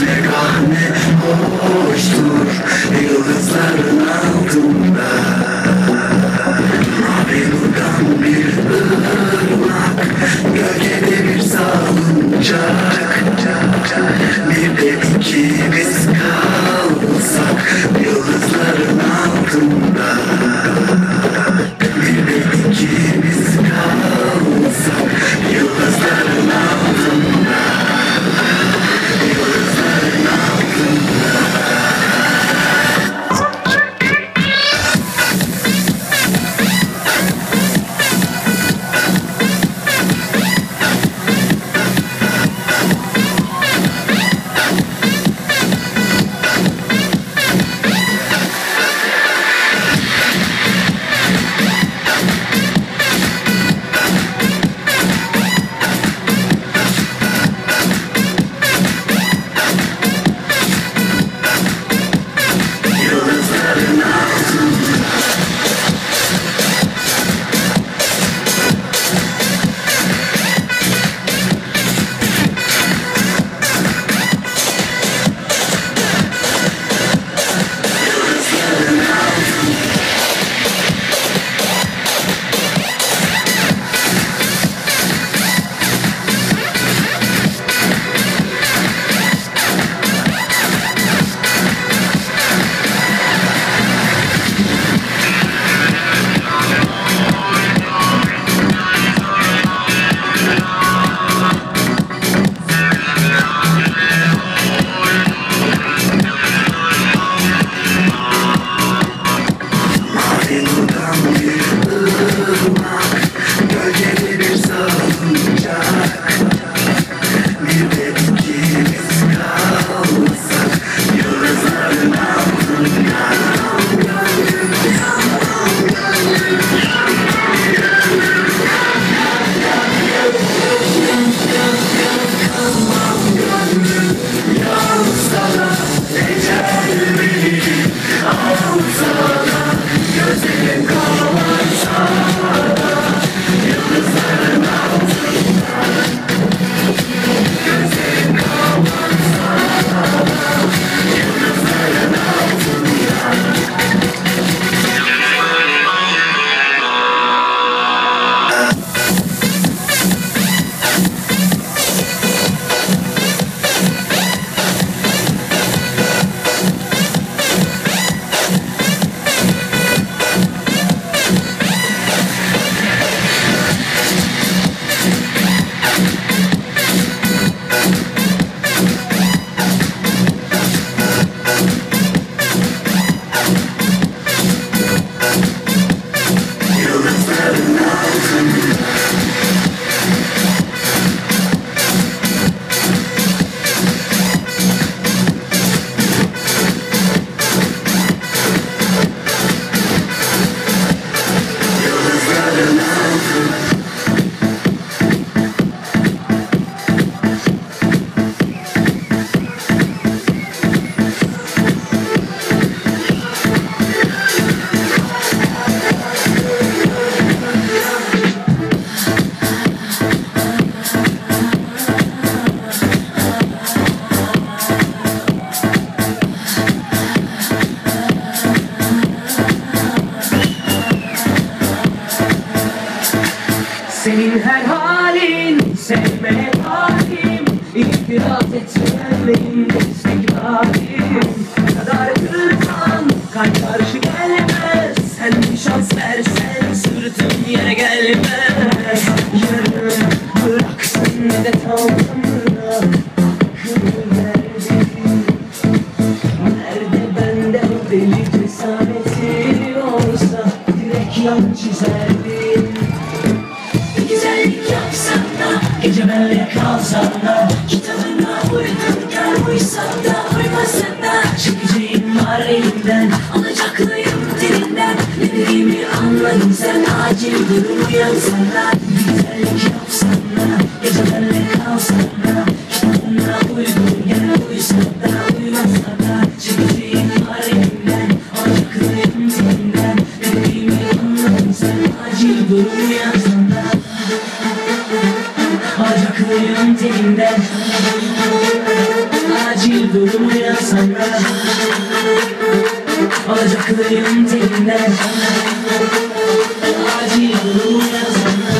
Megane boştur. Yıldızların altında. Mavi nurdan bir ırmak Gölgede bir salıncak Senin her halin sevmeye halim İtiraz etmem benim de istikbalim Kadar kırsan kalp karşı gelmez. Sen bir şans versen sırtım yere gelmez. Yarın bıraksın ne de tamamına Nerede bende o deli cesareti olsa Direkt yan çizerdim da Gece benle kalsan da. Kitabına uydun gel uysan da. Uymasan da. Çekeceğim var elimden Alacaklıyım dilinden. Ne dediğimi anladın sen Acil durum uyansan da. Bir güzellik yapsan da Gece benle kalsan Alacaklarım telinden Acil durumu yazana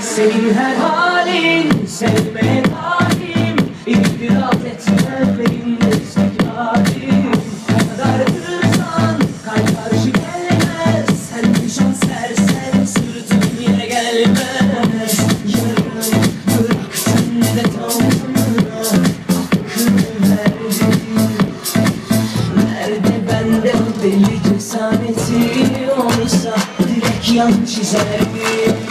Senin her Direkt yan